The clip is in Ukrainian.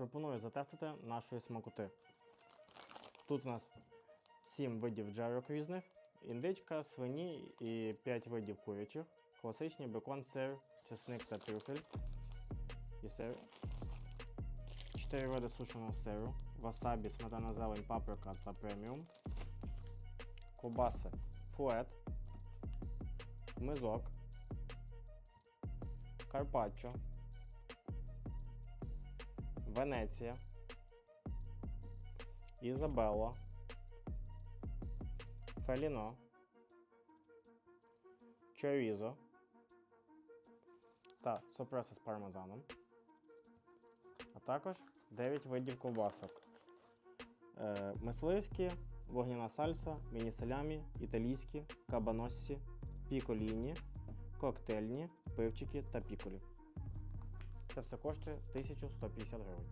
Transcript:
Пропоную затестити нашої смакоти. Тут у нас 7 видів джерок різних, індичка, свині і 5 видів курячих, класичні бекон, сир, чесник та трюфель. І сир. 4 види сушеного сиру, васабі, сметана зелень, паприка та преміум. Кобаси фует, мизок, карпаччо, Венеція, Ізабелла, Феліно, Чорізо та сопреса з пармезаном, а також 9 видів ковбасок. Е, мисливські, вогняна сальса, міні-салямі, італійські, кабаноссі, піколіні, коктейльні, пивчики та піколі. Це все коштує 1150 гривень.